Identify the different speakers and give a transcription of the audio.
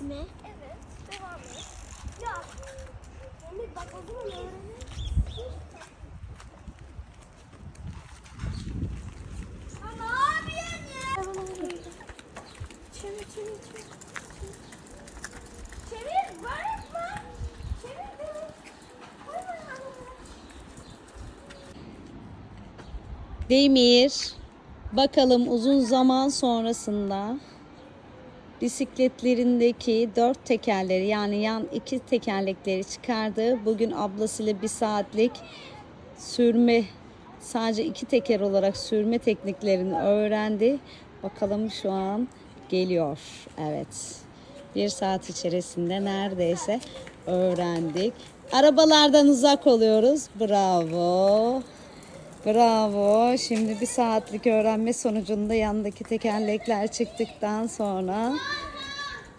Speaker 1: mi?
Speaker 2: Evet, devam et. Ya, Emir bak o zaman ya? Çevir, çevir, çevir. Çevir, var etme. Çevir.
Speaker 3: Demir, bakalım uzun zaman sonrasında bisikletlerindeki dört tekerleri yani yan iki tekerlekleri çıkardı. Bugün ablasıyla bir saatlik sürme sadece iki teker olarak sürme tekniklerini öğrendi. Bakalım şu an geliyor. Evet. Bir saat içerisinde neredeyse öğrendik. Arabalardan uzak oluyoruz. Bravo. Bravo. Şimdi bir saatlik öğrenme sonucunda yandaki tekerlekler çıktıktan sonra